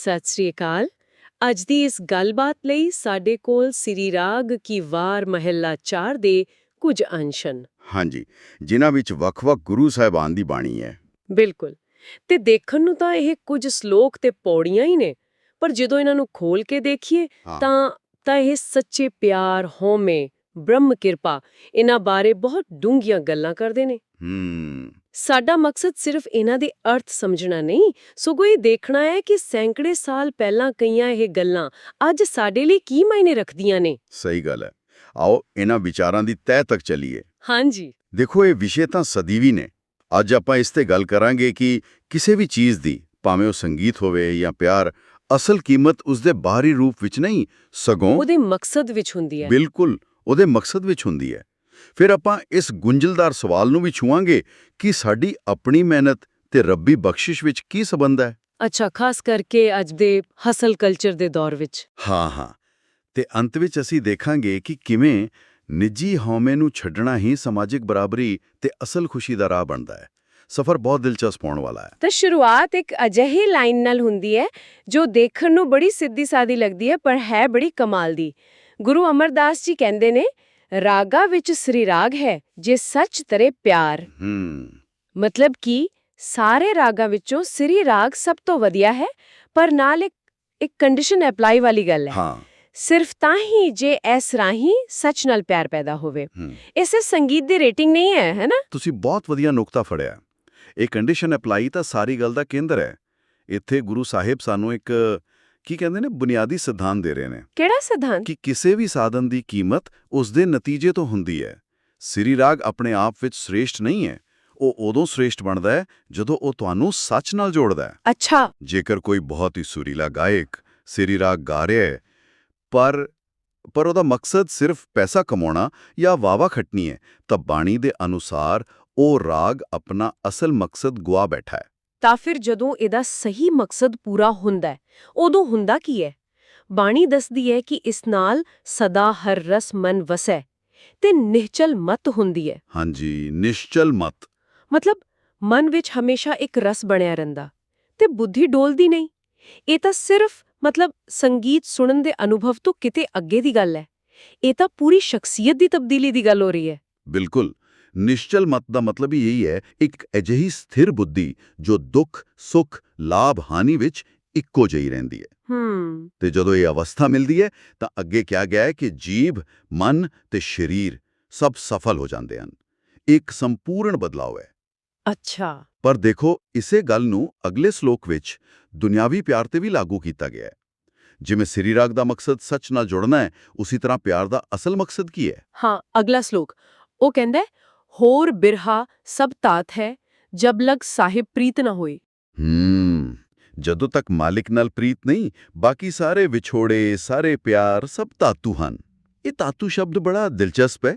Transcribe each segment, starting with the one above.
ਸਤਿ ਸ੍ਰੀ ਅਕਾਲ। ਅੱਜ ਦੀ ਇਸ ਗੱਲਬਾਤ ਲਈ ਸਾਡੇ ਕੋਲ ਸ੍ਰੀ ਰਾਗ ਕੀ ਵਾਰ ਮਹਿਲਾ 4 ਦੇ ਕੁਝ ਅੰਸ਼ ਹਨ। ਹਾਂਜੀ ਜਿਨ੍ਹਾਂ ਵਿੱਚ ਵੱਖ-ਵੱਖ ਗੁਰੂ ਸਾਹਿਬਾਨ ਦੀ ਬਾਣੀ ਹੈ। ਬਿਲਕੁਲ। ਤੇ ਦੇਖਣ ਨੂੰ ਤਾਂ ਇਹ ਕੁਝ ਸ਼ਲੋਕ ਤੇ ਪੌੜੀਆਂ ਹੀ ਨੇ ਪਰ ਜਦੋਂ ਇਹਨਾਂ ਨੂੰ ਖੋਲ ਕੇ ਦੇਖੀਏ। ਤਾਂ ਤਾਂ ਇਹ ਸੱਚੇ ਪਿਆਰ ਹਉਮੈ ਬ੍ਰਹਮ ਕਿਰਪਾ ਇਹਨਾਂ ਬਾਰੇ ਬਹੁਤ ਡੂੰਘੀਆਂ ਗੱਲਾਂ ਕਰਦੇ ਨੇ। ਹੂੰ। ਸਾਡਾ ਮਕਸਦ ਸਿਰਫ ਇਹਨਾਂ ਦੇ ਅਰਥ ਸਮਝਣਾ ਨਹੀਂ ਸਗੋਂ ਇਹ ਦੇਖਣਾ ਹੈ ਕਿ ਸੈਂਕੜੇ ਸਾਲ ਪਹਿਲਾਂ ਕਈਆਂ ਇਹ ਗੱਲਾਂ ਅੱਜ ਸਾਡੇ ਲਈ ਕੀ ਮਾਇਨੇ ਰੱਖਦੀਆਂ ਨੇ। ਸਹੀ ਗੱਲ ਹੈ। ਆਓ ਇਹਨਾਂ ਵਿਚਾਰਾਂ ਦੀ ਤਹਿ ਤੱਕ ਚੱਲੀਏ। ਹਾਂਜੀ। ਦੇਖੋ ਇਹ ਵਿਸ਼ੇ ਤਾਂ ਸਦੀਵੀ ਨੇ। ਅੱਜ ਆਪਾਂ ਇਸ ਤੇ ਗੱਲ ਕਰਾਂਗੇ ਕਿ ਕਿਸੇ ਵੀ ਚੀਜ਼ ਦੀ ਭਾਵੇਂ ਉਹ ਸੰਗੀਤ ਹੋਵੇ ਜਾਂ ਪਿਆਰ ਅਸਲ ਕੀਮਤ ਉਸਦੇ ਬਾਹਰੀ ਰੂਪ ਵਿੱਚ ਨਹੀਂ ਸਗੋਂ ਉਹਦੇ ਮਕਸਦ ਵਿੱਚ ਹੁੰਦੀ ਹੈ। ਬਿਲਕੁਲ। ਉਹਦੇ ਮਕਸਦ ਵਿੱਚ ਹੁੰਦੀ ਹੈ। ਫਿਰ ਆਪਾਂ ਇਸ ਗੁੰਝਲਦਾਰ ਸਵਾਲ ਨੂੰ ਵੀ ਛੂਵਾਂਗੇ ਕਿ ਸਾਡੀ ਆਪਣੀ ਮਿਹਨਤ ਤੇ ਰੱਬੀ ਬਖਸ਼ਿਸ਼ ਵਿੱਚ ਕੀ ਸਬੰਧ ਹੈ। ਅੱਛਾ ਖਾਸ ਕਰਕੇ ਅੱਜ ਦੇ ਹਸਲ ਕਲਚਰ ਦੇ ਦੌਰ ਵਿੱਚ। ਹਾਂ ਹਾਂ। ਤੇ ਅੰਤ ਵਿੱਚ ਅਸੀਂ ਦੇਖਾਂਗੇ ਕਿ ਕਿਵੇਂ ਨਿੱਜੀ ਹਉਮੈ ਨੂੰ ਛੱਡਣਾ ਹੀ ਸਮਾਜਿਕ ਬਰਾਬਰੀ ਤੇ ਅਸਲ ਖੁਸ਼ੀ ਦਾ ਰਾਹ ਬਣਦਾ ਹੈ। ਸਫ਼ਰ ਬਹੁਤ ਦਿਲਚਸਪ ਹੋਣ ਵਾਲਾ ਹੈ। ਤਾਂ ਸ਼ੁਰੂਆਤ ਇੱਕ ਅਜਿਹੀ ਲਾਈਨ ਨਾਲ ਹੁੰਦੀ ਹੈ ਜੋ ਦੇਖਣ ਨੂੰ ਬੜੀ ਸਿੱਧੀ ਸਾਦੀ ਲੱਗਦੀ ਹੈ ਪਰ ਹੈ ਬੜੀ ਕਮਾਲ ਦੀ। ਗੁਰੂ ਅਮਰਦਾਸ ਜੀ ਕਹਿੰਦੇ ਨੇ ਰਾਗਾ ਵਿੱਚ ਸ੍ਰੀ ਰਾਗ ਹੈ ਜੇ ਸੱਚ ਤਰੇ ਪਿਆਰ। ਮਤਲਬ ਕਿ ਸਾਰੇ ਰਾਗਾਂ ਵਿੱਚੋਂ ਸ੍ਰੀ ਰਾਗ ਸਭ ਤੋਂ ਵਧੀਆ ਹੈ ਪਰ ਨਾਲ ਇੱਕ ਇੱਕ ਕੰਡੀਸ਼ਨ ਅਪਲਾਈ ਵਾਲੀ ਗੱਲ ਹੈ। ਹਾਂ। ਸਿਰਫ ਤਾਂ ਹੀ ਜੇ ਇਸ ਰਾਹੀਂ ਸੱਚ ਨਾਲ ਪਿਆਰ ਪੈਦਾ ਹੋਵੇ। ਇਸੇ ਸੰਗੀਤ ਦੀ ਰੇਟਿੰਗ ਨਹੀਂ ਹੈ ਹੈ ਨਾ? ਤੁਸੀਂ ਬਹੁਤ ਵਧੀਆ ਨੁਕਤਾ ਫੜਿਆ। ਇਹ ਕੰਡੀਸ਼ਨ ਅਪਲਾਈ ਤਾਂ ਸਾਰੀ ਗੱਲ ਦਾ ਕੇਂਦਰ ਹੈ। ਇੱਥੇ ਗੁਰੂ ਸਾਹਿਬ ਸਾਨੂੰ ਇੱਕ ਕੀ ਕਹਿੰਦੇ ਨੇ? ਬੁਨਿਆਦੀ ਸਿਧਾਂਤ ਦੇ ਰਹੇ ਨੇ। ਕਿਹੜਾ ਸਿਧਾਂਤ? ਕਿ ਕਿਸੇ ਵੀ ਸਾਧਨ ਦੀ ਕੀਮਤ ਉਸ ਦੇ ਨਤੀਜੇ ਤੋਂ ਹੁੰਦੀ ਹੈ। ਸ੍ਰੀ ਰਾਗ ਆਪਣੇ ਆਪ ਵਿੱਚ ਸ੍ਰੇਸ਼ਟ ਨਹੀਂ ਹੈ। ਉਹ ਉਦੋਂ ਸ੍ਰੇਸ਼ਟ ਬਣਦਾ ਹੈ ਜਦੋਂ ਉਹ ਤੁਹਾਨੂੰ ਸੱਚ ਨਾਲ ਜੋੜਦਾ ਹੈ। ਅੱਛਾ। ਜੇਕਰ ਕੋਈ ਬਹੁਤ ਹੀ ਸੁਰੀਲਾ ਗਾਇਕ ਸ੍ਰੀ ਰਾਗ ਗਾ ਰਿਹਾ ਹੈ ਪਰ ਪਰ ਉਹਦਾ ਮਕਸਦ ਸਿਰਫ ਪੈਸਾ ਕਮਾਉਣਾ ਜਾਂ ਵਾਵਾ ਖੱਟਣੀ ਹੈ ਤਾਂ ਬਾਣੀ ਦੇ ਅਨੁਸਾਰ ਉਹ ਰਾਗ ਆਪਣਾ ਅਸਲ ਮਕਸਦ ਗੁਆ ਬੈਠਾ ਹੈ। ਤਾਂ ਫਿਰ ਜਦੋਂ ਇਹਦਾ ਸਹੀ ਮਕਸਦ ਪੂਰਾ ਹੁੰਦਾ ਉਦੋਂ ਹੁੰਦਾ ਕੀ ਹੈ? ਬਾਣੀ ਦੱਸਦੀ ਹੈ ਕਿ ਇਸ ਨਾਲ ਸਦਾ ਹਰ ਰਸ ਮਨ ਵਸੈ ਤੇ ਨਿਹਚਲ ਮਤ ਹੁੰਦੀ ਹੈ। ਹਾਂਜੀ ਨਿਸ਼ਚਲ ਮਤ। ਮਤਲਬ ਮਨ ਵਿੱਚ ਹਮੇਸ਼ਾ ਇੱਕ ਰਸ ਬਣਿਆ ਰਹਿੰਦਾ ਤੇ ਬੁੱਧੀ ਡੋਲਦੀ ਨਹੀਂ। ਇਹ ਤਾਂ ਸਿਰਫ ਮਤਲਬ ਸੰਗੀਤ ਸੁਣਨ ਦੇ ਅਨੁਭਵ ਤੋਂ ਕਿਤੇ ਅੱਗੇ ਦੀ ਗੱਲ ਹੈ। ਇਹ ਤਾਂ ਪੂਰੀ ਸ਼ਖਸੀਅਤ ਦੀ ਤਬਦੀਲੀ ਦੀ ਗੱਲ ਹੋ ਰਹੀ ਹੈ। ਬਿਲਕੁਲ। ਨਿਸ਼ਚਲ ਮਤ ਦਾ ਮਤਲਬ ਹੀ ਇਹੀ ਹੈ ਇੱਕ ਅਜਿਹੀ ਸਥਿਰ ਬੁੱਧੀ ਜੋ ਦੁੱਖ ਸੁੱਖ ਲਾਭ ਹਾਨੀ ਵਿੱਚ ਇੱਕੋ ਜਿਹੀ ਰਹਿੰਦੀ ਹੈ। ਹੂੰ। ਤੇ ਜਦੋਂ ਇਹ ਅਵਸਥਾ ਮਿਲਦੀ ਹੈ ਤਾਂ ਅੱਗੇ ਕਿਹਾ ਗਿਆ ਹੈ ਕਿ ਜੀਵ ਮਨ ਤੇ ਸਰੀਰ ਸਭ ਸਫਲ ਹੋ ਜਾਂਦੇ ਹਨ। ਇੱਕ ਸੰਪੂਰਨ ਬਦਲਾਅ ਹੈ। ਅੱਛਾ। ਪਰ ਦੇਖੋ ਇਸੇ ਗੱਲ ਨੂੰ ਅਗਲੇ ਸ਼ਲੋਕ ਵਿੱਚ ਦੁਨਿਆਵੀ ਪਿਆਰ ਤੇ ਵੀ ਲਾਗੂ ਕੀਤਾ ਗਿਆ ਹੈ। ਜਿਵੇਂ ਸ੍ਰੀ ਰਾਗ ਦਾ ਮਕਸਦ ਸੱਚ ਨਾਲ ਜੁੜਨਾ ਹੈ ਉਸੇ ਤਰ੍ਹਾਂ ਪਿਆਰ ਦਾ ਅਸਲ ਮਕਸਦ ਕੀ ਹੈ? ਹਾਂ ਅਗਲਾ ਸ਼ਲੋਕ। ਉਹ ਕਹਿੰਦਾ ਹੋਰ ਬਿਰਹਾ ਸਭ ਤਾਤ ਹੈ ਜਬ ਲਗ ਸਾਹਿਬ ਪ੍ਰੀਤ ਨਾ ਹੋਏ। ਹੂੰ ਜਦੋਂ ਤੱਕ ਮਾਲਿਕ ਨਾਲ ਪ੍ਰੀਤ ਨਹੀਂ ਬਾਕੀ ਸਾਰੇ ਵਿਛੋੜੇ ਸਾਰੇ ਪਿਆਰ ਸਭ ਤਾਤੂ ਹਨ। ਇਹ ਤਾਤੂ ਸ਼ਬਦ ਬੜਾ ਦਿਲਚਸਪ ਹੈ।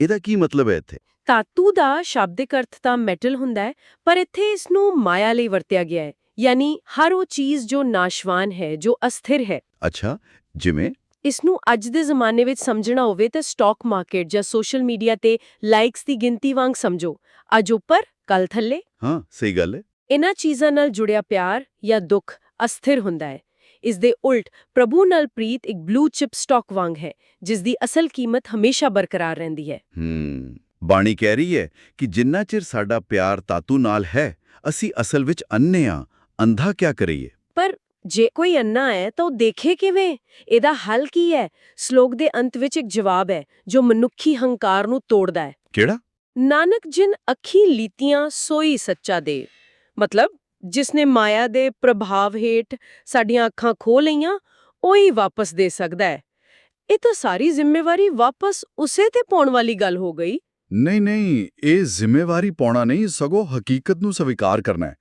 ਇਹਦਾ ਕੀ ਮਤਲਬ ਹੈ ਇੱਥੇ? ਧਾਤੂ ਦਾ ਸ਼ਾਬਦਿਕ ਅਰਥ ਤਾਂ ਮੈਟਲ ਹੁੰਦਾ ਹੈ ਪਰ ਇੱਥੇ ਇਸ ਨੂੰ ਮਾਇਆ ਲਈ ਵਰਤਿਆ ਗਿਆ ਹੈ ਯਾਨੀ ਹਰ ਉਹ ਚੀਜ਼ ਜੋ ਨਾਸ਼ਵਾਨ ਹੈ ਜੋ ਅਸਥਿਰ ਹੈ। ਅੱਛਾ ਜਿਵੇਂ? ਇਸ ਨੂੰ ਅੱਜ ਦੇ ਜ਼ਮਾਨੇ ਵਿੱਚ ਸਮਝਣਾ ਹੋਵੇ ਤਾਂ ਸਟਾਕ ਮਾਰਕੀਟ ਜਾਂ ਸੋਸ਼ਲ ਮੀਡੀਆ ਤੇ ਲਾਈਕਸ ਦੀ ਗਿਣਤੀ ਵਾਂਗ ਸਮਝੋ। ਅੱਜ ਉੱਪਰ ਕੱਲ ਥੱਲੇ। ਹਾਂ ਸਹੀ ਗੱਲ ਹੈ। ਇਨ੍ਹਾਂ ਚੀਜ਼ਾਂ ਨਾਲ ਜੁੜਿਆ ਪਿਆਰ ਜਾਂ ਦੁੱਖ ਅਸਥਿਰ ਹੁੰਦਾ ਹੈ। ਇਸ ਦੇ ਉਲਟ ਪ੍ਰਭੂ ਨਾਲ ਪ੍ਰੀਤ ਇੱਕ ਬਲੂ ਚਿਪ ਸਟਾਕ ਵਾਂਗ ਹੈ ਜਿਸ ਦੀ ਅਸਲ ਕੀਮਤ ਹਮੇਸ਼ਾ ਬਰਕਰਾਰ ਰਹਿੰਦੀ ਹੈ। ਹੂੰ ਬਾਣੀ ਕਹਿ ਰਹੀ ਹੈ ਕਿ ਜਿੰਨਾ ਚਿਰ ਸਾਡਾ ਪਿਆਰ ਤਾਤੂ ਨਾਲ ਹੈ ਅਸੀਂ ਅਸਲ ਵਿੱਚ ਅੰਨੇ ਆ ਅੰਧਾ ਕਿਆ ਕਰੀਏ ਪਰ ਜੇ ਕੋਈ ਅੰਨਾ ਹੈ ਤਾਂ ਉਹ ਦੇਖੇ ਕਿਵੇਂ? ਇਹਦਾ ਹੱਲ ਕੀ ਹੈ? ਸ਼ਲੋਕ ਦੇ ਅੰਤ ਵਿੱਚ ਇੱਕ ਜਵਾਬ ਹੈ ਜੋ ਮਨੁੱਖੀ ਹੰਕਾਰ ਨੂੰ ਤੋੜਦਾ ਹੈ। ਕਿਹੜਾ? ਨਾਨਕ ਜਿਨ ਅੱਖੀ ਲੀਤੀਆਂ ਸੋਈ ਸੱਚਾ ਦੇ। ਮਤਲਬ ਜਿਸਨੇ ਮਾਇਆ ਦੇ ਪ੍ਰਭਾਵ ਹੇਠ ਸਾਡੀਆਂ ਅੱਖਾਂ ਖੋ ਲਈਆਂ ਉਹੀ ਵਾਪਸ ਦੇ ਸਕਦਾ ਹੈ। ਇਹ ਤਾਂ ਸਾਰੀ ਜ਼ਿੰਮੇਵਾਰੀ ਵਾਪਸ ਉਸੇ ਤੇ ਪਾਉਣ ਵਾਲੀ ਗੱਲ ਹੋ ਗਈ। ਨਹੀਂ ਨਹੀਂ ਇਹ ਜ਼ਿੰਮੇਵਾਰੀ ਪਾਉਣਾ ਨਹੀਂ ਸਗੋਂ ਹਕੀਕਤ ਨੂੰ ਸਵੀਕਾਰ ਕਰਨਾ ਹੈ।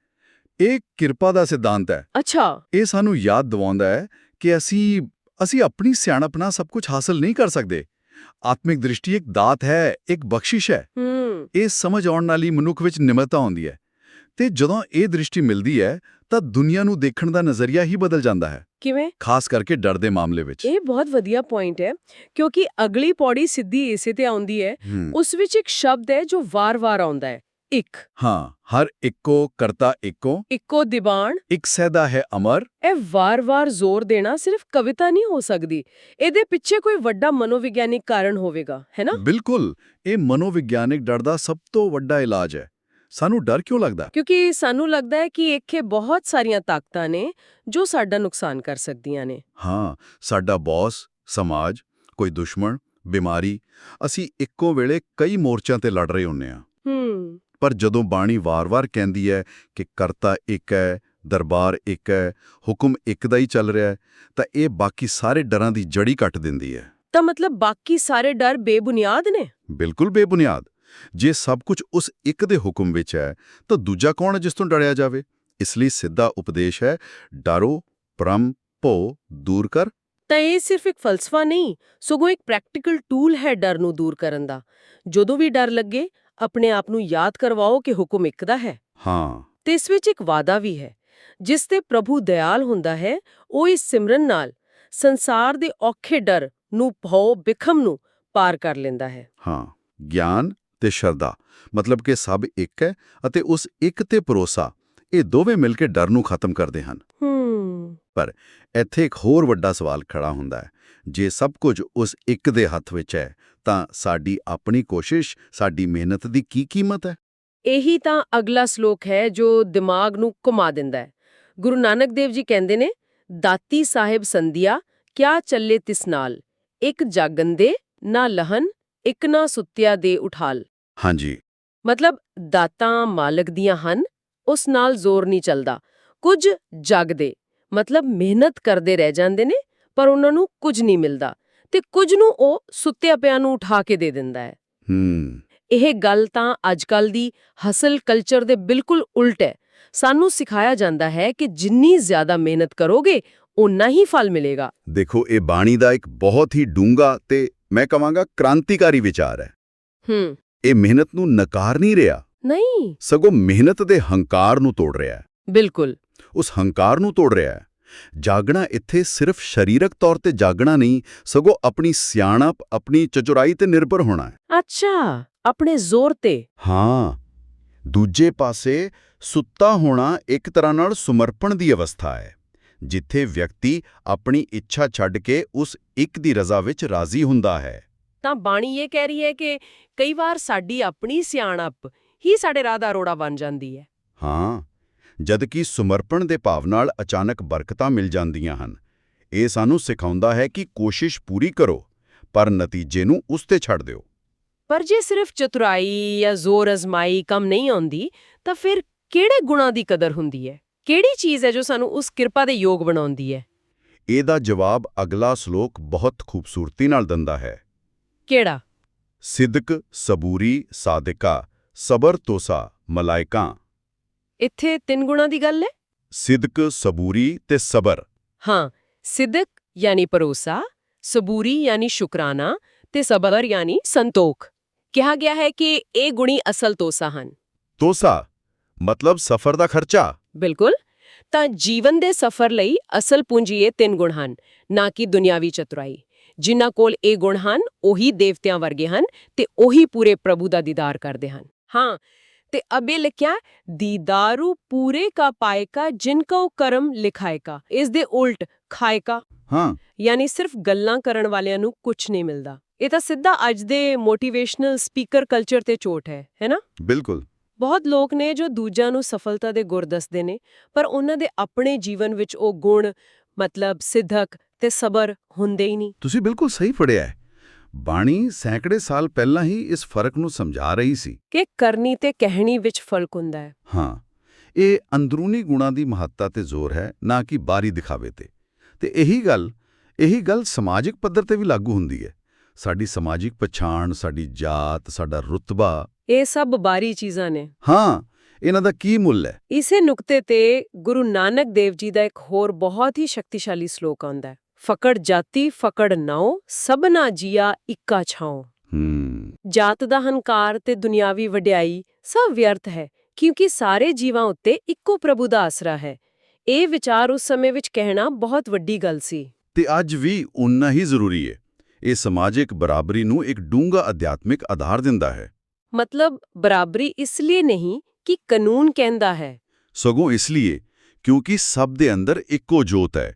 ਇਹ ਕਿਰਪਾ ਦਾ ਸਿਧਾਂਤ ਹੈ। ਅੱਛਾ। ਇਹ ਸਾਨੂੰ ਯਾਦ ਦਿਵਾਉਂਦਾ ਹੈ ਕਿ ਅਸੀਂ ਅਸੀਂ ਆਪਣੀ ਸਿਆਣਪ ਨਾਲ ਸਭ ਕੁਝ ਹਾਸਲ ਨਹੀਂ ਕਰ ਸਕਦੇ। ਆਤਮਿਕ ਦ੍ਰਿਸ਼ਟੀ ਇੱਕ ਦਾਤ ਹੈ ਇੱਕ ਬਖਸ਼ਿਸ਼ ਹੈ। ਇਹ ਸਮਝ ਆਉਣ ਨਾਲ ਹੀ ਮਨੁੱਖ ਵਿੱਚ ਨਿਮਰਤਾ ਆਉਂਦੀ ਹੈ। ਤੇ ਜਦੋਂ ਇਹ ਦ੍ਰਿਸ਼ਟੀ ਮਿਲਦੀ ਹੈ ਤਾਂ ਦੁਨੀਆ ਨੂੰ ਦੇਖਣ ਦਾ ਨਜ਼ਰੀਆ ਹੀ ਬਦਲ ਜਾਂਦਾ ਹੈ। ਕਿਵੇਂ? ਖਾਸ ਕਰਕੇ ਡਰ ਦੇ ਮਾਮਲੇ ਵਿੱਚ। ਇਹ ਬਹੁਤ ਵਧੀਆ ਪੁਆਇੰਟ ਹੈ ਕਿਉਂਕਿ ਅਗਲੀ ਪੌੜੀ ਸਿੱਧੀ ਇਸੇ ਤੇ ਆਉਂਦੀ ਹੂੰ, ਉਸ ਵਿੱਚ ਇੱਕ ਸ਼ਬਦ ਹੈ ਜੋ ਵਾਰ-ਵਾਰ ਆਉਂਦਾ ਹੈ। ਇੱਕ। ਹਾਂ ਹਰ ਇੱਕੋ ਕਰਤਾ ਇੱਕੋ। ਇੱਕੋ ਦੀਵਾਨ। ਇੱਕ ਸੈਦਾ ਹੈ ਅਮਰ। ਇਹ ਵਾਰ-ਵਾਰ ਜ਼ੋਰ ਦੇਣਾ ਸਿਰਫ ਕਵਿਤਾ ਨਹੀਂ ਹੋ ਸਕਦੀ। ਇਹਦੇ ਪਿੱਛੇ ਕੋਈ ਵੱਡਾ ਮਨੋਵਿਗਿਆਨਿਕ ਕਾਰਨ ਹੋਵੇਗਾ ਹੈ ਨਾ? ਬਿਲਕੁਲ। ਇਹ ਮਨੋਵਿਗਿਆਨਿਕ ਡਰ ਦਾ ਸਭ ਤੋਂ ਵੱਡਾ ਇਲਾਜ ਹੈ। ਸਾਨੂੰ ਡਰ ਕਿਉਂ ਲੱਗਦਾ? ਕਿਉਂਕਿ ਸਾਨੂੰ ਲੱਗਦਾ ਹੈ ਕਿ ਇੱਥੇ ਬਹੁਤ ਸਾਰੀਆਂ ਤਾਕਤਾਂ ਨੇ ਜੋ ਸਾਡਾ ਨੁਕਸਾਨ ਕਰ ਸਕਦੀਆਂ ਨੇ। ਹਾਂ ਸਾਡਾ ਬੌਸ ਸਮਾਜ ਕੋਈ ਦੁਸ਼ਮਣ ਬਿਮਾਰੀ ਅਸੀਂ ਇੱਕੋ ਵੇਲੇ ਕਈ ਮੋਰਚਿਆਂ ਤੇ ਲੜ ਰਹੇ ਹੁੰਨੇ ਆ ਹੂੰ। ਪਰ ਜਦੋਂ ਬਾਣੀ ਵਾਰ-ਵਾਰ ਕਹਿੰਦੀ ਹੈ ਕਿ ਕਰਤਾ ਇੱਕ ਹੈ ਦਰਬਾਰ ਇੱਕ ਹੈ ਹੁਕਮ ਇੱਕ ਦਾ ਹੀ ਚੱਲ ਰਿਹਾ ਹੈ ਤਾਂ ਇਹ ਬਾਕੀ ਸਾਰੇ ਡਰਾਂ ਦੀ ਜੜੀ ਕੱਟ ਦਿੰਦੀ ਹੈ। ਤਾਂ ਮਤਲਬ ਬਾਕੀ ਸਾਰੇ ਡਰ ਬੇਬੁਨਿਆਦ ਨੇ? ਬਿਲਕੁਲ ਬੇਬੁਨਿਆਦ। ਜੇ ਸਭ ਕੁਝ ਉਸ ਇੱਕ ਦੇ ਹੁਕਮ ਵਿੱਚ ਹੈ ਤਾਂ ਦੂਜਾ ਕੌਣ ਹੈ ਜਿਸ ਤੋਂ ਡਰਿਆ ਜਾਵੇ? ਇਸ ਲਈ ਸਿੱਧਾ ਉਪਦੇਸ਼ ਹੈ ਡਰੋ ਪਰਮ ਭੋ ਦੂਰ ਕਰ। ਤਾਂ ਇਹ ਸਿਰਫ ਇੱਕ ਫਲਸਫਾ ਨਹੀਂ ਸਗੋਂ ਇੱਕ ਪ੍ਰੈਕਟੀਕਲ ਟੂਲ ਹੈ ਡਰ ਨੂੰ ਦੂਰ ਕਰਨ ਦਾ। ਜਦੋਂ ਵੀ ਡਰ ਲੱਗੇ ਆਪਣੇ ਆਪ ਨੂੰ ਯਾਦ ਕਰਵਾਓ ਕਿ ਹੁਕਮ ਇੱਕ ਦਾ ਹੈ। ਹਾਂ। ਤੇ ਇਸ ਵਿੱਚ ਇੱਕ ਵਾਦਾ ਵੀ ਹੈ ਜਿਸ ਤੇ ਪ੍ਰਭੂ ਦਇਆਲ ਹੁੰਦਾ ਹੈ ਉਹ ਇਸ ਸਿਮਰਨ ਨਾਲ ਸੰਸਾਰ ਦੇ ਔਖੇ ਡਰ ਨੂੰ ਭਉ ਬਿਖਮ ਨੂੰ ਪਾਰ ਕਰ ਲੈਂਦਾ ਹੈ। ਹਾਂ ਗਿਆਨ ਤੇ ਸ਼ਰਧਾ ਮਤਲਬ ਕਿ ਸਭ ਇੱਕ ਹੈ ਅਤੇ ਉਸ ਇੱਕ ਤੇ ਭਰੋਸਾ ਇਹ ਦੋਵੇਂ ਮਿਲ ਕੇ ਡਰ ਨੂੰ ਖਤਮ ਕਰਦੇ ਹਨ। ਹੂੰ। ਇੱਥੇ ਇੱਕ ਹੋਰ ਵੱਡਾ ਸਵਾਲ ਖੜਾ ਹੁੰਦਾ ਹੈ ਜੇ ਸਭ ਕੁਝ ਉਸ ਇੱਕ ਦੇ ਹੱਥ ਵਿੱਚ ਹੈ ਤਾਂ ਸਾਡੀ ਆਪਣੀ ਕੋਸ਼ਿਸ਼ ਸਾਡੀ ਮਿਹਨਤ ਦੀ ਕੀ ਕੀਮਤ ਹੈ? ਇਹੀ ਤਾਂ ਅਗਲਾ ਸ਼ਲੋਕ ਹੈ ਜੋ ਦਿਮਾਗ ਨੂੰ ਘੁਮਾ ਦਿੰਦਾ ਹੈ। ਗੁਰੂ ਨਾਨਕ ਦੇਵ ਜੀ ਕਹਿੰਦੇ ਨੇ ਦਾਤੀ ਸਾਹਿਬ ਸੰਧਿਆ ਕਿਆ ਚੱਲੇ ਤਿਸ ਨਾਲ? ਇੱਕ ਜਾਗੰਦੇ ਨਾ ਲਹਨ ਇੱਕ ਨਾ ਸੁੱਤਿਆ ਦੇ ਉਠਾਲ। ਹਾਂਜੀ। ਮਤਲਬ ਦਾਤਾਂ ਮਾਲਕ ਦੀਆਂ ਹਨ ਉਸ ਨਾਲ ਜ਼ੋਰ ਨਹੀਂ ਚੱਲਦਾ। ਕੁਝ ਜਾਗਦੇ ਮਤਲਬ ਮਿਹਨਤ ਕਰਦੇ ਰਹਿ ਜਾਂਦੇ ਨੇ ਪਰ ਉਹਨਾਂ ਨੂੰ ਕੁਝ ਨਹੀਂ ਮਿਲਦਾ ਤੇ ਕੁਝ ਨੂੰ ਉਹ ਸੁੱਤਿਆ ਪਿਆ ਨੂੰ ਉਠਾ ਕੇ ਦੇ ਦਿੰਦਾ ਹੈ। ਹੂੰ। ਇਹ ਗੱਲ ਤਾਂ ਅੱਜਕੱਲ ਦੀ ਹਸਲ ਕਲਚਰ ਦੇ ਬਿਲਕੁਲ ਉਲਟ ਹੈ। ਸਾਨੂੰ ਸਿਖਾਇਆ ਜਾਂਦਾ ਹੈ ਕਿ ਜਿੰਨੀ ਜ਼ਿਆਦਾ ਮਿਹਨਤ ਕਰੋਗੇ ਉਨਾ ਹੀ ਫਲ ਮਿਲੇਗਾ। ਦੇਖੋ ਇਹ ਬਾਣੀ ਦਾ ਇੱਕ ਬਹੁਤ ਹੀ ਡੂੰਘਾ ਤੇ ਮੈਂ ਕਹਾਂਗਾ ਕ੍ਰਾਂਤੀਕਾਰੀ ਵਿਚਾਰ ਹੈ। ਹੂੰ। ਇਹ ਮਿਹਨਤ ਨੂੰ ਨਕਾਰ ਨਹੀਂ ਰਿਹਾ। ਨਹੀਂ। ਸਗੋਂ ਮਿਹਨਤ ਦੇ ਹੰਕਾਰ ਨੂੰ ਤੋੜ ਰਿਹਾ ਹੈ। ਬਿਲਕੁਲ। ਉਸ ਹੰਕਾਰ ਨੂੰ ਤੋੜ ਰਿਹਾ ਹੈ। ਜਾਗਣਾ ਇੱਥੇ ਸਿਰਫ ਸਰੀਰਕ ਤੌਰ ਤੇ ਜਾਗਣਾ ਨਹੀਂ ਸਗੋਂ ਆਪਣੀ ਸਿਆਣਪ ਆਪਣੀ ਚਤੁਰਾਈ ਤੇ ਨਿਰਭਰ ਹੋਣਾ ਹੈ। ਅੱਛਾ ਆਪਣੇ ਜ਼ੋਰ ਤੇ। ਹਾਂ ਦੂਜੇ ਪਾਸੇ ਸੁੱਤਾ ਹੋਣਾ ਇੱਕ ਤਰ੍ਹਾਂ ਨਾਲ ਸਮਰਪਣ ਦੀ ਅਵਸਥਾ ਹੈ ਜਿੱਥੇ ਵਿਅਕਤੀ ਆਪਣੀ ਇੱਛਾ ਛੱਡ ਕੇ ਉਸ ਇੱਕ ਦੀ ਰਜ਼ਾ ਵਿੱਚ ਰਾਜ਼ੀ ਹੁੰਦਾ ਹੈ। ਤਾਂ ਬਾਣੀ ਇਹ ਕਹਿ ਰਹੀ ਹੈ ਕਿ ਕਈ ਵਾਰ ਸਾਡੀ ਆਪਣੀ ਸਿਆਣਪ ਹੀ ਸਾਡੇ ਰਾਹ ਦਾ ਰੋੜਾ ਬਣ ਜਾਂਦੀ ਹੈ। ਹਾਂ ਜਦਕਿ ਸਮਰਪਣ ਦੇ ਭਾਵ ਨਾਲ ਅਚਾਨਕ ਬਰਕਤਾਂ ਮਿਲ ਜਾਂਦੀਆਂ ਹਨ। ਇਹ ਸਾਨੂੰ ਸਿਖਾਉਂਦਾ ਹੈ ਕਿ ਕੋਸ਼ਿਸ਼ ਪੂਰੀ ਕਰੋ ਪਰ ਨਤੀਜੇ ਨੂੰ ਉਸ ਤੇ ਛੱਡ ਦਿਓ। ਪਰ ਜੇ ਸਿਰਫ ਚਤੁਰਾਈ ਜਾਂ ਜ਼ੋਰ ਅਜ਼ਮਾਈ ਕੰਮ ਨਹੀਂ ਆਉਂਦੀ ਤਾਂ ਫਿਰ ਕਿਹੜੇ ਗੁਣਾਂ ਦੀ ਕਦਰ ਹੁੰਦੀ ਹੈ? ਕਿਹੜੀ ਚੀਜ਼ ਹੈ ਜੋ ਸਾਨੂੰ ਉਸ ਕਿਰਪਾ ਦੇ ਯੋਗ ਬਣਾਉਂਦੀ ਹੈ? ਇਹਦਾ ਜਵਾਬ ਅਗਲਾ ਸ਼ਲੋਕ ਬਹੁਤ ਖੂਬਸੂਰਤੀ ਨਾਲ ਦਿੰਦਾ ਹੈ। ਕਿਹੜਾ? ਸਿਦਕ ਸਬੂਰੀ ਸਾਦਿਕਾ ਸਬਰ ਤੋਸਾ ਮਲਾਇਕਾਂ। ਇੱਥੇ ਤਿੰਨ ਗੁਣਾਂ ਦੀ ਗੱਲ ਹੈ? ਸਿਦਕ ਸਬੂਰੀ ਤੇ ਸਬਰ। ਹਾਂ ਸਿਦਕ ਯਾਨੀ ਭਰੋਸਾ ਸਬੂਰੀ ਯਾਨੀ ਸ਼ੁਕਰਾਨਾ ਤੇ ਸਬਰ ਯਾਨੀ ਸੰਤੋਖ। ਕਿਹਾ ਗਿਆ ਹੈ ਕਿ ਇਹ ਗੁਣੀ ਅਸਲ ਤੋਸਾ ਹਨ। ਤੋਸਾ ਮਤਲਬ ਸਫਰ ਦਾ ਖਰਚਾ। ਬਿਲਕੁਲ। ਤਾਂ ਜੀਵਨ ਦੇ ਸਫਰ ਲਈ ਅਸਲ ਪੂੰਜੀ ਇਹ ਤਿੰਨ ਗੁਣ ਹਨ ਨਾ ਕਿ ਦੁਨਿਆਵੀ ਚਤੁਰਾਈ। ਜਿਨ੍ਹਾਂ ਕੋਲ ਇਹ ਗੁਣ ਹਨ ਉਹੀ ਦੇਵਤਿਆਂ ਵਰਗੇ ਹਨ ਤੇ ਉਹੀ ਪੂਰੇ ਪ੍ਰਭੂ ਦਾ ਦੀਦਾਰ ਕਰਦੇ ਹਨ। ਹਾਂ ਤੇ ਅਬੇ ਲਿਖਿਆ ਦੀਦਾਰੂ ਪੂਰੇ ਕਾ ਪਾਏਕਾ ਜਿਨ ਕੋ ਕਰਮ ਲਿਖਾਏਕਾ ਇਸ ਦੇ ਉਲਟ ਖਾਏਕਾ ਹਾਂ। ਯਾਨੀ ਸਿਰਫ ਗੱਲਾਂ ਕਰਨ ਵਾਲਿਆਂ ਨੂੰ ਕੁਝ ਨਹੀਂ ਮਿਲਦਾ। ਇਹ ਤਾਂ ਸਿੱਧਾ ਅੱਜ ਦੇ ਮੋਟੀਵੇਸ਼ਨਲ ਸਪੀਕਰ ਕਲਚਰ ਤੇ ਚੋਟ ਹੈ ਹੈਨਾ ਬਿਲਕੁਲ। ਬਹੁਤ ਲੋਕ ਨੇ ਜੋ ਦੂਜਿਆਂ ਨੂੰ ਸਫਲਤਾ ਦੇ ਗੁਰ ਦੱਸਦੇ ਨੇ ਪਰ ਉਹਨਾਂ ਦੇ ਆਪਣੇ ਜੀਵਨ ਵਿੱਚ ਉਹ ਗੁਣ ਮਤਲਬ ਸਿੱਧਕ ਤੇ ਸਬਰ ਹੁੰਦੇ ਹੀ ਨਹੀਂ। ਤੁਸੀਂ ਬਿਲਕੁਲ ਸਹੀ ਫੜਿਆ ਹੈ। ਬਾਣੀ ਸੈਂਕੜੇ ਸਾਲ ਪਹਿਲਾਂ ਹੀ ਇਸ ਫ਼ਰਕ ਨੂੰ ਸਮਝਾ ਰਹੀ ਸੀ। ਕਿ ਕਰਨੀ ਤੇ ਕਹਿਣੀ ਵਿੱਚ ਫ਼ਰਕ ਹੁੰਦਾ ਹੈ। ਹਾਂ ਇਹ ਅੰਦਰੂਨੀ ਗੁਣਾਂ ਦੀ ਮਹੱਤਤਾ ਤੇ ਜ਼ੋਰ ਹੈ ਨਾ ਕਿ ਬਾਹਰੀ ਦਿਖਾਵੇ ਤੇ। ਤੇ ਇਹੀ ਗੱਲ ਇਹੀ ਗੱਲ ਸਮਾਜਿਕ ਪੱਧਰ ਤੇ ਵੀ ਲਾਗੂ ਹੁੰਦੀ ਹੈ। ਸਾਡੀ ਸਮਾਜਿਕ ਪਛਾਣ ਸਾਡੀ ਜਾਤ ਸਾਡਾ ਰੁਤਬਾ। ਇਹ ਸਭ ਬਾਰੀ ਚੀਜ਼ਾਂ ਨੇ। ਹਾਂ ਇਹਨਾਂ ਦਾ ਕੀ ਮੁੱਲ ਹੈ? ਇਸੇ ਨੁਕਤੇ ਤੇ ਗੁਰੂ ਨਾਨਕ ਦੇਵ ਜੀ ਦਾ ਇੱਕ ਹੋਰ ਬਹੁਤ ਹੀ ਸ਼ਕਤੀਸ਼ਾਲੀ ਸ਼ਲੋਕ ਆਉਂਦਾ ਹੈ। ਫਕੜ ਜਾਤੀ ਫਕੜ ਨਾਉ ਸਭਨਾ ਜੀਆ ਇੱਕਾ ਛਾਉ। ਜਾਤ ਦਾ ਹੰਕਾਰ ਤੇ ਦੁਨਿਆਵੀ ਵਡਿਆਈ ਸਭ ਵਿਅਰਥ ਹੈ ਕਿਉਂਕਿ ਸਾਰੇ ਜੀਵਾਂ ਉੱਤੇ ਇੱਕੋ ਪ੍ਰਭੂ ਦਾ ਆਸਰਾ ਹੈ। ਇਹ ਵਿਚਾਰ ਉਸ ਸਮੇਂ ਵਿੱਚ ਕਹਿਣਾ ਬਹੁਤ ਵੱਡੀ ਗੱਲ ਸੀ। ਤੇ ਅੱਜ ਵੀ ਉਨਾ ਹੀ ਜ਼ਰੂਰੀ ਹੈ ਇਹ ਸਮਾਜਿਕ ਬਰਾਬਰੀ ਨੂੰ ਇੱਕ ਡੂੰਘਾ ਅਧਿਆਤਮਿਕ ਆਧਾਰ ਦਿੰਦਾ ਹੈ। ਮਤਲਬ ਬਰਾਬਰੀ ਇਸ ਲਈ ਨਹੀਂ ਕਿ ਕਾਨੂੰਨ ਕਹਿੰਦਾ ਹੈ। ਸਗੋਂ ਇਸ ਲਈ ਕਿਉਂਕਿ ਸਭ ਦੇ ਅੰਦਰ ਇੱਕੋ ਜੋਤ ਹੈ।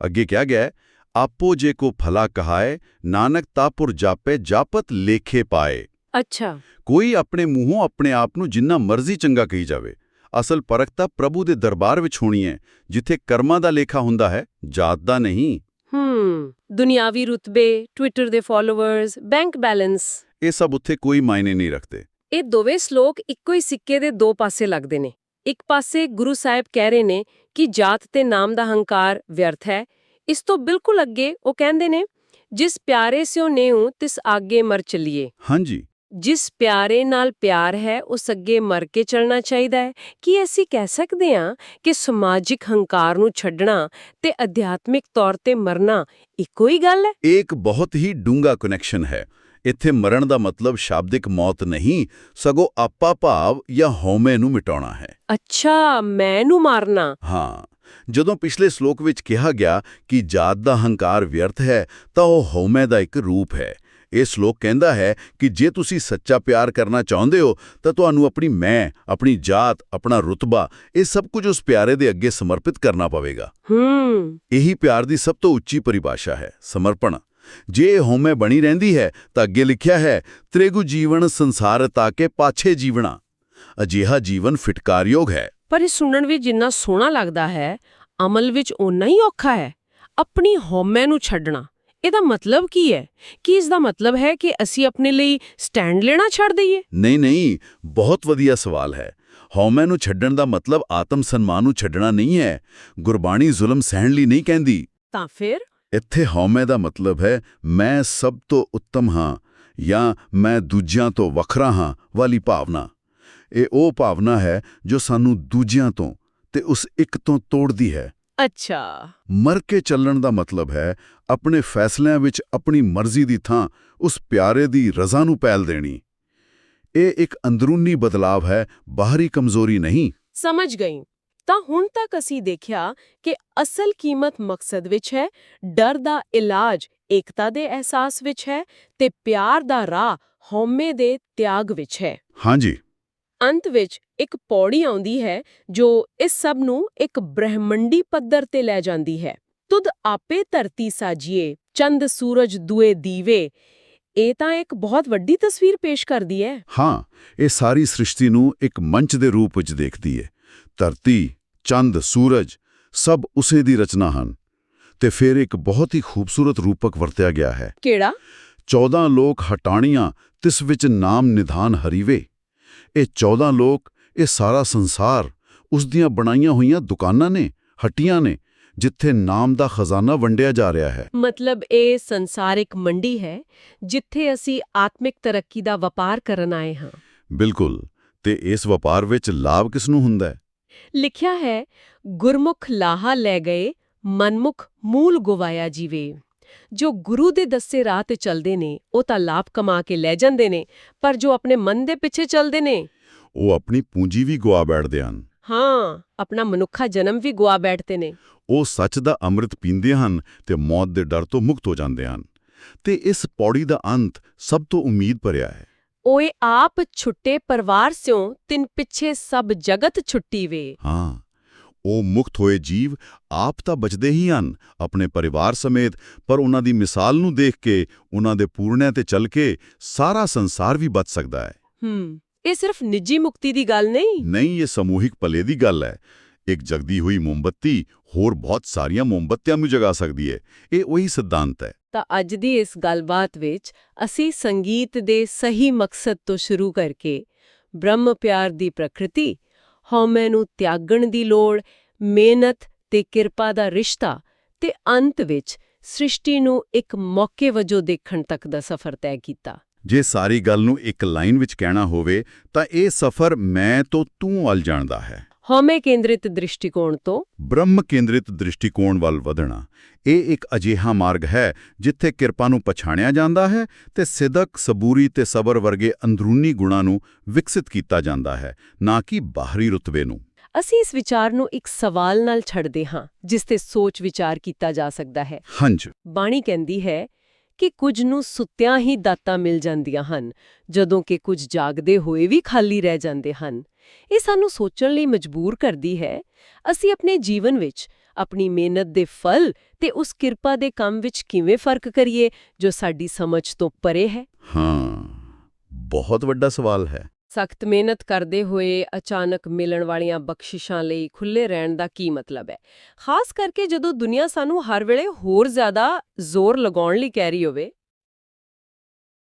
ਅੱਗੇ ਕਿਹਾ ਗਿਆ ਹੈ, ਆਪੋ ਜੇ ਕੋ ਭਲਾ ਕਹਾਏ ਨਾਨਕ ਤਾਪੁਰ ਜਾਪੇ ਜਾਪਤ ਲੇਖੇ ਪਾਏ ਅੱਛਾ ਕੋਈ ਆਪਣੇ ਮੂੰਹੋਂ ਆਪਣੇ ਆਪ ਨੂੰ ਜਿੰਨਾ ਮਰਜ਼ੀ ਚੰਗਾ ਕਹੀ ਜਾਵੇ ਅਸਲ ਪਰਖ ਤਾਂ ਪ੍ਰਭੂ ਦੇ ਦਰਬਾਰ ਵਿੱਚ ਹੋਣੀ ਹੈ ਜਿੱਥੇ ਕਰਮਾਂ ਦਾ ਲੇਖਾ ਹੁੰਦਾ ਹੈ ਜਾਤ ਦਾ ਨਹੀਂ ਹੂੰ ਦੁਨਿਆਵੀ ਰੁਤਬੇ ਟਵਿੱਟਰ ਦੇ ਫਾਲੋਅਰਸ ਬੈਂਕ ਬੈਲੈਂਸ ਇਹ ਸਭ ਉੱਥੇ ਕੋਈ ਮਾਇਨੇ ਨਹੀਂ ਰੱਖਦੇ ਇਹ ਦੋਵੇਂ ਸ਼ਲੋਕ ਇੱਕੋ ਹੀ ਸਿੱਕੇ ਦੇ ਦੋ ਪਾਸੇ ਲੱਗਦੇ ਨੇ ਇੱਕ ਪਾਸੇ ਗੁਰੂ ਸਾਹਿਬ ਕਹਿ ਰਹੇ ਨੇ ਕਿ ਜਾਤ ਤੇ ਨਾਮ ਦਾ ਹੰਕਾਰ ਵਿਅਰਥ ਹੈ ਇਸ ਤੋਂ ਬਿਲਕੁਲ ਅੱਗੇ ਉਹ ਕਹਿੰਦੇ ਨੇ ਜਿਸ ਪਿਆਰੇ ਸਿਓ ਨੇਉ ਤਿਸ ਆਗੇ ਮਰ ਚਲੀਏ। ਹਾਂਜੀ। ਜਿਸ ਪਿਆਰੇ ਨਾਲ ਪਿਆਰ ਹੈ ਉਸ ਅੱਗੇ ਮਰ ਕੇ ਚੱਲਣਾ ਚਾਹੀਦਾ ਹੈ। ਕੀ ਅਸੀਂ ਕਹਿ ਸਕਦੇ ਹਾਂ ਕਿ ਸਮਾਜਿਕ ਹੰਕਾਰ ਨੂੰ ਛੱਡਣਾ ਤੇ ਅਧਿਆਤਮਿਕ ਤੌਰ ਤੇ ਮਰਨਾ ਇੱਕੋ ਹੀ ਗੱਲ ਹੈ? ਇੱਕ ਬਹੁਤ ਹੀ ਡੂੰਘਾ ਕਨੈਕਸ਼ਨ ਹੈ। ਇੱਥੇ ਮਰਨ ਦਾ ਮਤਲਬ ਸ਼ਾਬਦਿਕ ਮੌਤ ਨਹੀਂ ਸਗੋਂ ਆਪਾ ਭਾਵ ਜਾਂ ਹਉਮੈ ਨੂੰ ਮਿਟਾਉਣਾ ਹੈ। ਅੱਛਾ ਮੈਂ ਨੂੰ ਮਾਰਨਾ। ਹਾਂ। ਜਦੋਂ ਪਿਛਲੇ ਸ਼ਲੋਕ ਵਿੱਚ ਕਿਹਾ ਗਿਆ ਕਿ ਜਾਤ ਦਾ ਹੰਕਾਰ ਵਿਅਰਥ ਹੈ ਤਾਂ ਉਹ ਹਉਮੈ ਦਾ ਇੱਕ ਰੂਪ ਹੈ। ਇਹ ਸ਼ਲੋਕ ਕਹਿੰਦਾ ਹੈ ਕਿ ਜੇ ਤੁਸੀਂ ਸੱਚਾ ਪਿਆਰ ਕਰਨਾ ਚਾਹੁੰਦੇ ਹੋ ਤਾਂ ਤੁਹਾਨੂੰ ਆਪਣੀ ਮੈਂ ਆਪਣੀ ਜਾਤ ਆਪਣਾ ਰੁਤਬਾ ਇਹ ਸਭ ਕੁਝ ਉਸ ਪਿਆਰੇ ਦੇ ਅੱਗੇ ਸਮਰਪਿਤ ਕਰਨਾ ਪਵੇਗਾ। ਹੂੰ। ਇਹੀ ਪਿਆਰ ਦੀ ਸਭ ਤੋਂ ਉੱਚੀ ਪਰਿਭਾਸ਼ਾ ਹੈ ਸਮਰਪਣ। ਜੇ ਹਉਮੈ ਬਣੀ ਰਹਿੰਦੀ ਹੈ ਤਾਂ ਅੱਗੇ ਲਿਖਿਆ ਹੈ ਤ੍ਰੇਗੁ ਜੀਵਨ ਸੰਸਾਰ ਤਾਕੇ ਪਾਛੇ ਜੀਵਣਾ। ਅਜਿਹਾ ਜੀਵਨ ਫਿਟਕਾਰਯੋਗ ਹੈ। ਪਰ ਇਹ ਸੁਣਨ ਵਿੱਚ ਜਿੰਨਾ ਸੋਹਣਾ ਲੱਗਦਾ ਹੈ ਅਮਲ ਵਿੱਚ ਓਨਾ ਹੀ ਔਖਾ ਹੈ। ਆਪਣੀ ਹਉਮੈ ਨੂੰ ਛੱਡਣਾ ਇਹਦਾ ਮਤਲਬ ਕੀ ਹੈ? ਕੀ ਇਸ ਦਾ ਮਤਲਬ ਹੈ ਕਿ ਅਸੀਂ ਆਪਣੇ ਲਈ ਸਟੈਂਡ ਲੈਣਾ ਛੱਡ ਦਈਏ? ਨਹੀਂ ਨਹੀਂ ਬਹੁਤ ਵਧੀਆ ਸਵਾਲ ਹੈ। ਹਉਮੈ ਨੂੰ ਛੱਡਣ ਦਾ ਮਤਲਬ ਆਤਮ ਸਨਮਾਨ ਨੂੰ ਛੱਡਣਾ ਨਹੀਂ ਹੈ। ਗੁਰਬਾਣੀ ਜ਼ੁਲਮ ਸਹਿਣ ਲਈ ਨਹੀਂ ਕਹਿੰਦੀ। ਤਾਂ ਫਿਰ? ਇੱਥੇ ਹਉਮੈ ਦਾ ਮਤਲਬ ਹੈ ਮੈਂ ਸਭ ਤੋਂ ਉੱਤਮ ਹਾਂ ਜਾਂ ਮੈਂ ਦੂਜਿਆਂ ਤੋਂ ਵੱਖਰਾ ਹਾਂ ਵਾਲੀ ਭਾਵਨਾ। ਇਹ ਉਹ ਭਾਵਨਾ ਹੈ ਜੋ ਸਾਨੂੰ ਦੂਜਿਆਂ ਤੋਂ ਤੇ ਉਸ ਇੱਕ ਤੋਂ ਤੋੜਦੀ ਹੈ। ਅੱਛਾ। ਮਰ ਕੇ ਚੱਲਣ ਦਾ ਮਤਲਬ ਹੈ ਆਪਣੇ ਫੈਸਲਿਆਂ ਵਿੱਚ ਆਪਣੀ ਮਰਜ਼ੀ ਦੀ ਥਾਂ ਉਸ ਪਿਆਰੇ ਦੀ ਰਜ਼ਾ ਨੂੰ ਪਹਿਲ ਦੇਣੀ। ਇਹ ਇੱਕ ਅੰਦਰੂਨੀ ਬਦਲਾਵ ਹੈ ਬਾਹਰੀ ਕਮਜ਼ੋਰੀ ਨਹੀਂ। ਸਮਝ ਗਈ। ਤਾਂ ਹੁਣ ਤੱਕ ਅਸੀਂ ਦੇਖਿਆ ਕਿ ਅਸਲ ਕੀਮਤ ਮਕਸਦ ਵਿੱਚ ਹੈ ਡਰ ਦਾ ਇਲਾਜ ਏਕਤਾ ਦੇ ਅਹਿਸਾਸ ਵਿੱਚ ਹੈ ਤੇ ਪਿਆਰ ਦਾ ਰਾਹ ਹਉਮੈ ਦੇ ਤਿਆਗ ਵਿੱਚ ਹੈ। ਹਾਂਜੀ। ਅੰਤ ਵਿੱਚ ਇੱਕ ਪੌੜੀ ਆਉਂਦੀ ਹੈ ਜੋ ਇਸ ਸਭ ਨੂੰ ਇੱਕ ਬ੍ਰਹਿਮੰਡੀ ਪੱਧਰ ਤੇ ਲੈ ਜਾਂਦੀ ਹੈ। ਤੁਧ ਆਪੇ ਧਰਤੀ ਸਾਜੀਏ ਚੰਦ ਸੂਰਜ ਦੁਏ ਦੀਵੇ। ਇਹ ਤਾਂ ਇੱਕ ਬਹੁਤ ਵੱਡੀ ਤਸਵੀਰ ਪੇਸ਼ ਕਰਦੀ ਹੈ। ਹਾਂ ਇਹ ਸਾਰੀ ਸ੍ਰਿਸ਼ਟੀ ਨੂੰ ਇੱਕ ਮੰਚ ਦੇ ਰੂਪ ਵਿੱਚ ਦੇਖਦੀ ਹੈ। ਧਰਤੀ ਚੰਦ ਸੂਰਜ ਸਭ ਉਸੇ ਦੀ ਰਚਨਾ ਹਨ ਤੇ ਫਿਰ ਇੱਕ ਬਹੁਤ ਹੀ ਖੂਬਸੂਰਤ ਰੂਪਕ ਵਰਤਿਆ ਗਿਆ ਹੈ। ਕਿਹੜਾ? 14 ਲੋਕ ਹਟਾਣੀਆਂ ਤਿਸ ਵਿੱਚ ਨਾਮ ਨਿਧਾਨ ਹਰੀਵੇ। ਇਹ 14 ਲੋਕ ਇਹ ਸਾਰਾ ਸੰਸਾਰ ਉਸ ਦੀਆਂ ਬਣਾਈਆਂ ਹੋਈਆਂ ਦੁਕਾਨਾਂ ਨੇ ਹੱਟੀਆਂ ਨੇ ਜਿੱਥੇ ਨਾਮ ਦਾ ਖਜ਼ਾਨਾ ਵੰਡਿਆ ਜਾ ਰਿਹਾ ਹੈ। ਮਤਲਬ ਇਹ ਸੰਸਾਰਿਕ ਮੰਡੀ ਹੈ ਜਿੱਥੇ ਅਸੀਂ ਆਤਮਿਕ ਤਰੱਕੀ ਦਾ ਵਪਾਰ ਕਰਨ ਆਏ ਹਾਂ। ਬਿਲਕੁਲ ਤੇ ਇਸ ਵਪਾਰ ਵਿੱਚ ਲਾਭ ਕਿਸ ਨੂੰ ਹੁੰਦਾ ਹੈ? ਲਿਖਿਆ ਹੈ ਗੁਰਮੁਖ ਲਾਹਾ ਲੈ ਗਏ ਮਨਮੁਖ ਮੂਲ ਗਵਾਇਆ ਜੀਵੇ। ਜੋ ਗੁਰੂ ਦੇ ਦੱਸੇ ਰਾਹ ਤੇ ਚੱਲਦੇ ਨੇ ਉਹ ਤਾਂ ਲਾਭ ਕਮਾ ਕੇ ਲੈ ਜਾਂਦੇ ਨੇ ਪਰ ਜੋ ਆਪਣੇ ਮਨ ਦੇ ਪਿੱਛੇ ਚੱਲਦੇ ਨੇ। ਉਹ ਆਪਣੀ ਪੂੰਜੀ ਵੀ ਗਵਾ ਬੈਠਦੇ ਹਨ। ਹਾਂ ਆਪਣਾ ਮਨੁੱਖਾ ਜਨਮ ਵੀ ਗਵਾ ਬੈਠਦੇ ਨੇ। ਉਹ ਸੱਚ ਦਾ ਅੰਮ੍ਰਿਤ ਪੀਂਦੇ ਹਨ ਤੇ ਮੌਤ ਦੇ ਡਰ ਤੋਂ ਮੁਕਤ ਹੋ ਜਾਂਦੇ ਹਨ। ਤੇ ਇਸ ਪੌੜੀ ਦਾ ਅੰਤ ਸਭ ਤੋਂ ਉਮੀਦ ਭਰਿਆ ਹੈ। ਓਏ ਆਪ ਛੁੱਟੇ ਪਰਿਵਾਰ ਸਿਓ ਤਿਨ ਪਿੱਛੇ ਸਭ ਜਗਤ ਛੁੱਟੀ ਵੇ। ਹਾਂ। ਉਹ ਮੁਕਤ ਹੋਏ ਜੀਵ ਆਪ ਤਾਂ ਬਚਦੇ ਹੀ ਹਨ ਆਪਣੇ ਪਰਿਵਾਰ ਸਮੇਤ ਪਰ ਉਹਨਾਂ ਦੀ ਮਿਸਾਲ ਨੂੰ ਦੇਖ ਕੇ ਉਹਨਾਂ ਦੇ ਪੂਰਨਿਆਂ ਤੇ ਚੱਲ ਕੇ ਸਾਰਾ ਸੰਸਾਰ ਵੀ ਬਚ ਸਕਦਾ ਹੈ। ਹੂੰ ਇਹ ਸਿਰਫ ਨਿੱਜੀ ਮੁਕਤੀ ਦੀ ਗੱਲ ਨਹੀਂ? ਨਹੀਂ ਇਹ ਸਮੂਹਿਕ ਭਲੇ ਦੀ ਗੱਲ ਹੈ। ਇੱਕ ਜਗਦੀ ਹੋਈ ਮੋਮਬੱਤੀ ਹੋਰ ਬਹੁਤ ਸਾਰੀਆਂ ਮੋਮਬੱਤੀਆਂ ਨੂੰ ਜਗਾ ਸਕਦੀ ਹੈ। ਇਹ ਉਹੀ ਸਿਧਾਂਤ ਹੈ। ਤਾਂ ਅੱਜ ਦੀ ਇਸ ਗੱਲਬਾਤ ਵਿੱਚ ਅਸੀਂ ਸੰਗੀਤ ਦੇ ਸਹੀ ਮਕਸਦ ਤੋਂ ਸ਼ੁਰੂ ਕਰਕੇ ਬ੍ਰਹਮ ਪਿਆਰ ਦੀ ਪ੍ਰਕਿਰਤੀ ਹਉਮੈ ਨੂੰ ਤਿਆਗਣ ਦੀ ਲੋੜ, ਮਿਹਨਤ ਤੇ ਕਿਰਪਾ ਦਾ ਰਿਸ਼ਤਾ ਤੇ ਅੰਤ ਵਿੱਚ ਸ੍ਰਿਸ਼ਟੀ ਨੂੰ ਇੱਕ ਮੌਕੇ ਵਜੋਂ ਦੇਖਣ ਤੱਕ ਦਾ ਸਫ਼ਰ ਤੈਅ ਕੀਤਾ। ਜੇ ਸਾਰੀ ਗੱਲ ਨੂੰ ਇੱਕ ਲਾਈਨ ਵਿੱਚ ਕਹਿਣਾ ਹੋਵੇ, ਤਾਂ ਇਹ ਸਫ਼ਰ ਮੈਂ ਤੋਂ ਤੂੰ ਵੱਲ ਜਾਣਦਾ ਹੈ। ਹਉਮੈ ਕੇਂਦਰਿਤ ਦ੍ਰਿਸ਼ਟੀਕੋਣ ਤੋਂ ਬ੍ਰਹਮ ਕੇਂਦਰਿਤ ਦ੍ਰਿਸ਼ਟੀਕੋਣ ਵੱਲ ਵਧਣਾ ਇਹ ਇੱਕ ਅਜਿਹਾ ਮਾਰਗ ਹੈ ਜਿੱਥੇ ਕਿਰਪਾ ਨੂੰ ਪਛਾਣਿਆ ਜਾਂਦਾ ਹੈ ਤੇ ਸਿਦਕ ਸਬੂਰੀ ਤੇ ਸਬਰ ਵਰਗੇ ਅੰਦਰੂਨੀ ਗੁਣਾਂ ਨੂੰ ਵਿਕਸਿਤ ਕੀਤਾ ਜਾਂਦਾ ਹੈ ਨਾ ਕਿ ਬਾਹਰੀ ਰੁਤਬੇ ਨੂੰ। ਅਸੀਂ ਇਸ ਵਿਚਾਰ ਨੂੰ ਇੱਕ ਸਵਾਲ ਨਾਲ ਛੱਡਦੇ ਹਾਂ ਜਿਸ ਤੇ ਸੋਚ ਵਿਚਾਰ ਕੀਤਾ ਜਾ ਸਕਦਾ ਹੈ। ਹੰਝ ਬਾਣੀ ਕਹਿੰਦੀ ਹੈ ਕਿ ਕੁਝ ਨੂੰ ਸੁੱਤਿਆਂ ਹੀ ਦਾਤਾਂ ਮਿਲ ਜਾਂਦੀਆਂ ਹਨ, ਜਦੋਂ ਕਿ ਕੁਝ ਜਾਗਦੇ ਹੋਏ ਵੀ ਖਾਲੀ ਰਹਿ ਜਾਂਦੇ ਹਨ। ਇਹ ਸਾਨੂੰ ਸੋਚਣ ਲਈ ਮਜਬੂਰ ਕਰਦੀ ਹੈ, ਅਸੀਂ ਆਪਣੇ ਜੀਵਨ ਵਿੱਚ ਆਪਣੀ ਮਿਹਨਤ ਦੇ ਫਲ ਤੇ ਉਸ ਕਿਰਪਾ ਦੇ ਕੰਮ ਵਿੱਚ ਕਿਵੇਂ ਫ਼ਰਕ ਕਰੀਏ ਜੋ ਸਾਡੀ ਸਮਝ ਤੋਂ ਪਰੇ ਹੈ? ਹਾਂ, ਬਹੁਤ ਵੱਡਾ ਸਵਾਲ ਹੈ। ਸਖਤ ਮਿਹਨਤ ਕਰਦੇ ਹੋਏ ਅਚਾਨਕ ਮਿਲਣ ਵਾਲੀਆਂ ਬਖਸ਼ਿਸ਼ਾਂ ਲਈ ਖੁੱਲੇ ਰਹਿਣ ਦਾ ਕੀ ਮਤਲਬ ਹੈ? ਖਾਸ ਕਰਕੇ ਜਦੋਂ ਦੁਨੀਆ ਸਾਨੂੰ ਹਰ ਵੇਲੇ ਹੋਰ ਜ਼ਿਆਦਾ ਜ਼ੋਰ ਲਗਾਉਣ ਲਈ ਕਹਿ ਰਹੀ ਹੋਵੇ